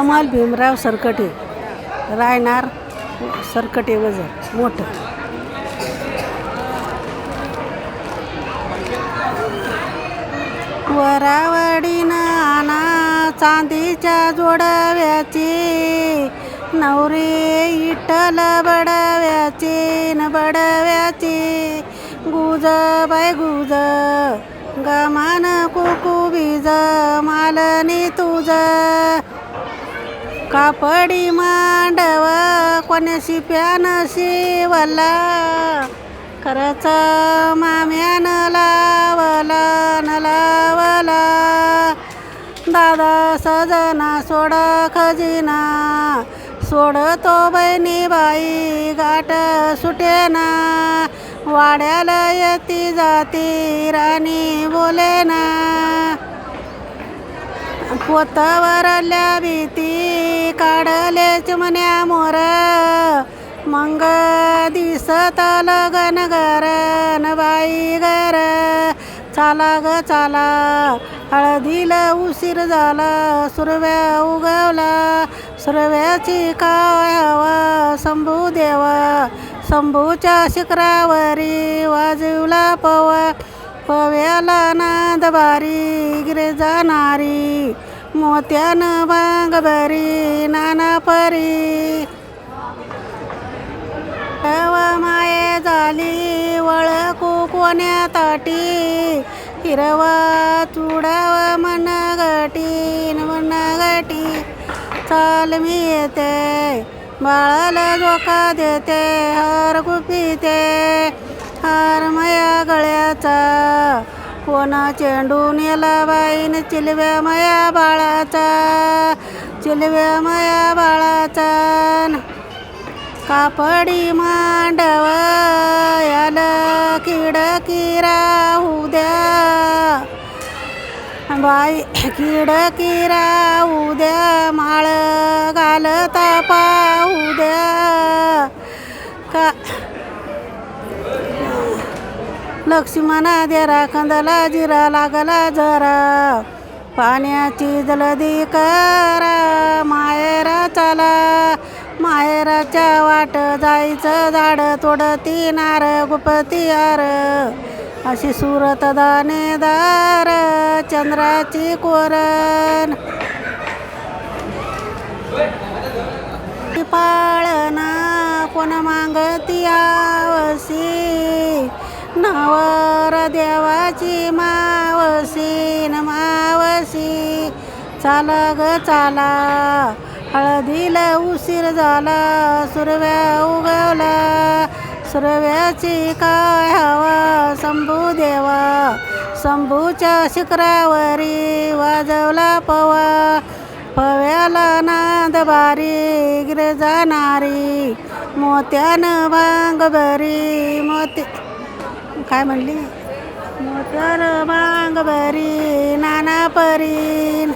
कमाल भीमराव सरकटे रायनार सरकटे वजन मोठं. वरावडीनं नाना चांदीच्या जोडव्याची नवरी इटल बडव्याची न बडव्याची. गुज बाय गुज गमान कुकुबीज मालनी तुझ कापडी मांडव कोण्याशी प्यान शिवला खरंच माम्यानं लावला न लावला. दादा सजना सोड खजिना सोडतो बहिणी बाई गाठ सुटेना. वाड्याला येती जाती राणी बोलेना. पोतावरल्या भीती काढले चिमण्या मोर. मंग दिसत लगन घर न बाई घर. चाला ग चाला हळदीला उशीर झाला सुरव्या उगवला. सुरव्याची काय हवा शंभू देवा शंभूच्या शिखरावरी वाजवला पवा. पव्याला नांद बारी गिरे जाणारी मोत्यानं बांग बरी नाना परी. माये झाली वळखू कोण्या ताटी हिरवा चुडावा मन गटी मन गटी चाल मी येते बाळाला झोका देते हार गुपिते. हार मया गळ्याचा. कोण चेंडून याला बाईन चिलव्या माया बाळाचा चिलव्या माया बाळाचा. कापडी मांडव याला किड किरा द्या. बाई किड किरा द्या. माळ घालता पाहू द्या. का लक्ष्मणा देरा कंदला जिरा लागला जरा. पाण्याची जलदी करा मायरा चला. माहेराच्या वाट जायचं झाड तोडती नार गुपती आर. अशी सुरत दानेदार चंद्राची कोरण नवर देवाची मावशी न मावशी चाला ग चाला हळदीला उशीर झाला सुरव्या उगवला. सुरव्याची काय हवा शंभू देवा. शंभूच्या शिखरावरी वाजवला पवा. पव्याला नांद बारी गिर जाणारी मोत्यानं भांग बरी मोती काय म्हणली? मोत्यानं मांग भरी नाना परीन